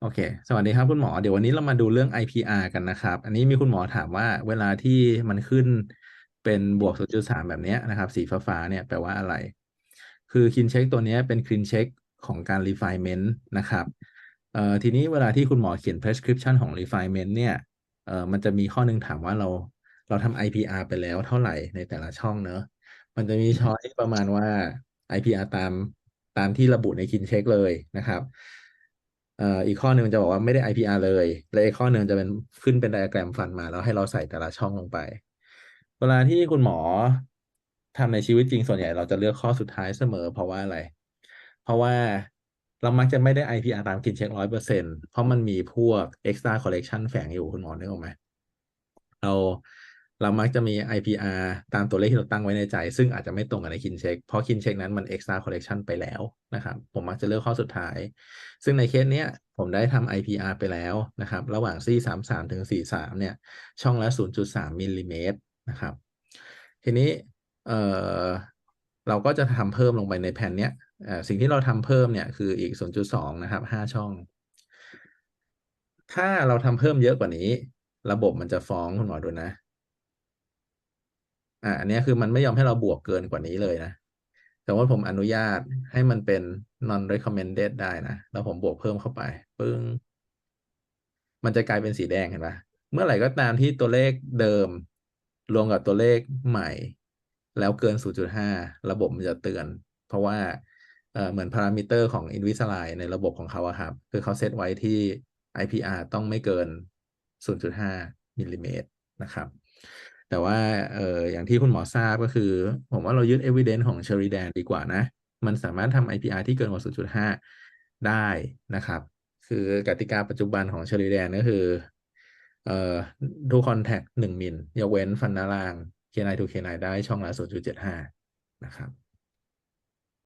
โอเค สวัสดีครับคุณหมอ เดี๋ยววันนี้เรามาดูเรื่อง IPR กันนะครับ อันนี้มีคุณหมอถามว่าเวลาที่มันขึ้นเป็นบวก 0.3 แบบนี้นะครับ สีฟ้าๆเนี่ยแปลว่าอะไร คือคินเช็คตัวนี้เป็นคินเช็คของการ refinement นะครับ เอ่อทีนี้เวลาที่คุณหมอเขียน prescription ของ refinement เนี่ย เอ่อมันจะมีข้อหนึ่งถามว่าเราเราทำ IPR ไปแล้วเท่าไหร่ในแต่ละช่องเนอะ มันจะมีช้อยประมาณว่า IPR ตามตามที่ระบุในคินเช็คเลยนะครับ เอ่ออีกข้อหนึ่งจะบอกว่าไม่ได้ IPR เลย และอีกข้อหนึ่งจะเป็นขึ้นเป็นไดอะแกรมฟันมา แล้วให้เราใส่แต่ละช่องลงไป เวลาที่คุณหมอทำในชีวิตจริงส่วนใหญ่เราจะเลือกข้อสุดท้ายเสมอ เพราะว่าอะไร เพราะว่าเรามักจะไม่ได้ IPR ตามคินเช็คร้อยเปอร์เซ็นต์เพราะมันมีพวก extra correction แฝงอยู่คุณหมอนึกออกไหมเรา เรามักจะมี IPR ตามตัวเลขที่เราตั้งไว้ในใจ ซึ่งอาจจะไม่ตรงกับในคินเช็ค เพราะคินเช็คนั้นมัน extra correction ไปแล้วนะครับ ผมมักจะเลือกข้อสุดท้าย ซึ่งในเคสเนี้ยผมได้ทำ IPR ไปแล้วนะครับ ระหว่าง C33 ถึง43เนี่ย ช่องละ 0.3มิลลิเมตรนะครับ ทีนี้เอ่อเราก็จะทำเพิ่มลงไปในแผ่นเนี้ยสิ่งที่เราทำเพิ่มเนี่ยคืออีก 0.2 นะครับ 5 ช่อง ถ้าเราทำเพิ่มเยอะกว่านี้ ระบบมันจะฟ้องคุณหมอดูนะ อ่าอันนี้คือมันไม่ยอมให้เราบวกเกินกว่านี้เลยนะแต่ว่าผมอนุญาตให้มันเป็น non recommended ได้นะ แล้วผมบวกเพิ่มเข้าไป ปึ้ง มันจะกลายเป็นสีแดงเห็นปะเมื่อไหร่ก็ตามที่ตัวเลขเดิม รวมกับตัวเลขใหม่ แล้วเกิน 0.5 ระบบมันจะเตือน เพราะว่าเเหมือนพารามิเตอร์ของ Invisalign ในระบบของเขาอะครับ คือเขาเซตไว้ที่ IPR ต้องไม่เกิน 0.5มิลลิเมตรนะครับ แต่ว่าเอออย่างที่คุณหมอทราบก็คือ ผมว่าเรายึด evidence ของเชอริแดนดีกว่านะ มันสามารถทำ IPR ที่เกินกว่า0.5 ได้นะครับ คือกติกาปัจจุบันของเชอริแดนก็คือเอ่อทุกคอนแทคหนึ่งมิลยกเว้นฟันหน้าล่าง K9 to K9 ได้ช่องละ0.75 นะครับ